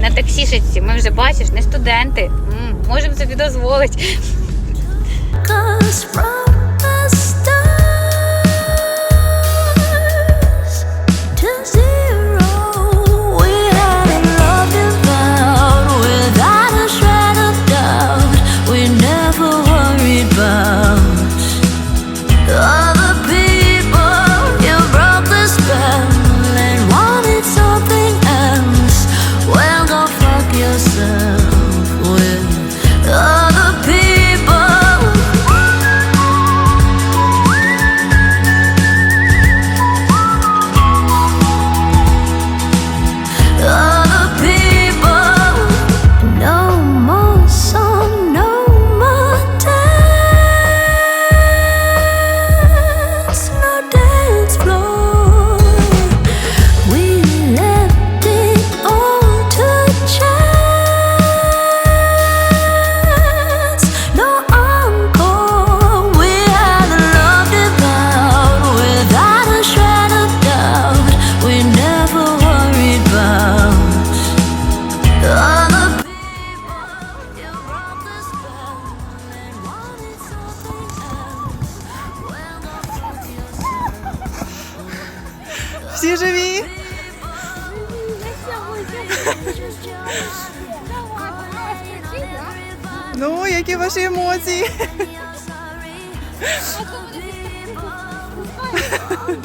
на таксішечці. Ми вже бачиш, не студенти. М -м, можемо собі дозволити. Всі живі? Ну, які ваші емоції?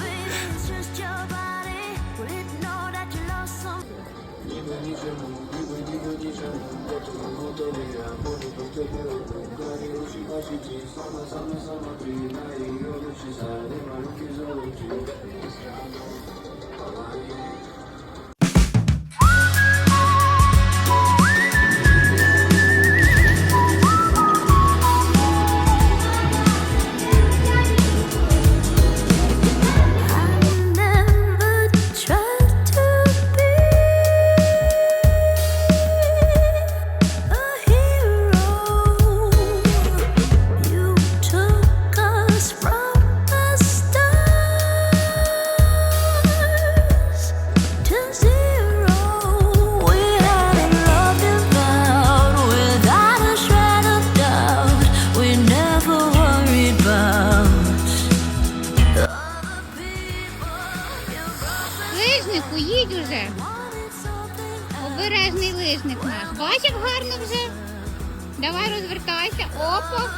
Başıcı sana sana sana tüyüne iyi olur Şisade var güzel лижник, уїдь уже. Обережний лижник наш. Бачив гарно вже? Давай розвертайся. Опа.